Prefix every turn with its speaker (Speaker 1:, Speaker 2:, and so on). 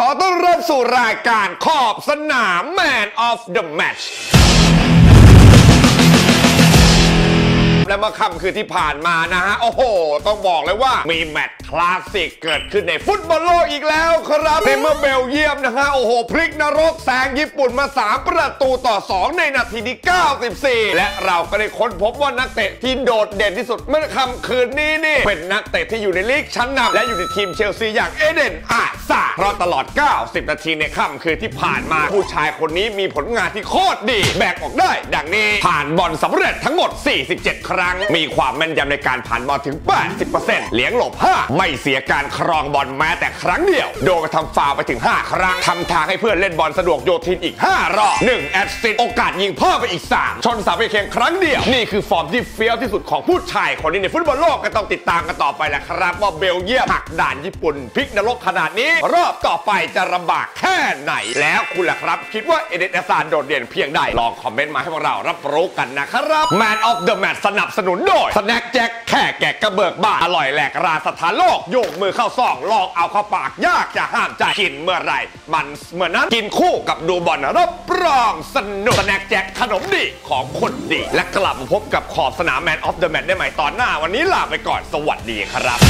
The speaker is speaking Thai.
Speaker 1: ขอต้อนรับสู่รายการขอบสนาม Man of the Match และเมื่อค่ำคืนที่ผ่านมานะฮะ โอ้โห ต้องบอกเลยว่ามีแมตช์คลาสสิกเกิดขึ้นในฟุตบอลโลกอีกแล้วครับในเมื่อเบลเยียมนะฮะ โอ้โห พลิกนรกแซงญี่ปุ่นมา 3 ประตูต่อ 2 ในนาทีที่ 94 และเราก็ได้ค้นพบว่านักเตะที่โดดเด่นที่สุดเมื่อค่ำคืนนี้นี่เป็นนักเตะที่อยู่ในลีกชั้นนำและอยู่ในทีมเชลซีอย่างเอเดนอาซาเพราะตลอด 90 นาทีในค่ำคืนที่ผ่านมาผู้ชายคนนี้มีผลงานที่โคตรดี แบกออกได้ดังนี้ผ่านบอลสำเร็จทั้งหมด 47 ครั้ง มีความแม่นยำในการผ่านบอลถึง 80%เลี้ยงหลบ5ไม่เสียการครองบอลแม้แต่ครั้งเดียว โดนกระทำฟาวไปถึง 5 ครั้งทำทางให้เพื่อนเล่นบอลสะดวกโยทินอีก 5 รอบ 1 แอดซิสโอกาสยิงเพิ่มไปอีก 3 ชนเสาไปเคียงครั้งเดียว นี่คือฟอร์มที่เฟี้ยวที่สุดของผู้ชายคนนี้ในฟุตบอลโลกก็ต้องติดตามกันต่อไปแหละครับ ว่าเบลเยียมหักด่านญี่ปุ่นพลิกนรกขนาดนี้ รอบต่อไปจะลำบากแค่ ไหน แล้วคุณล่ะครับ คิดว่าเอเดนเอซานโดดเด่นเพียงใด ลองคอมเมนต์มาให้พวกเรารับรู้กันนะครับ Man of the Match สนับสนุนโดย Snack Jack แค่แกะกระเบิกบ้านอร่อยแหลกราสถานโลกโยกมือเข้าซองลองเอาเข้าปากยากจะห้ามใจกินเมื่อไหรมันเมื่อนั้นกินคู่กับดูบอลรับรองสนุก Snack Jack ขนมดีของคนดี และกลับมาพบกับขอบสนาม Man of the Match ได้ใหม่ตอนหน้า วันนี้ลาไปก่อนสวัสดีครับ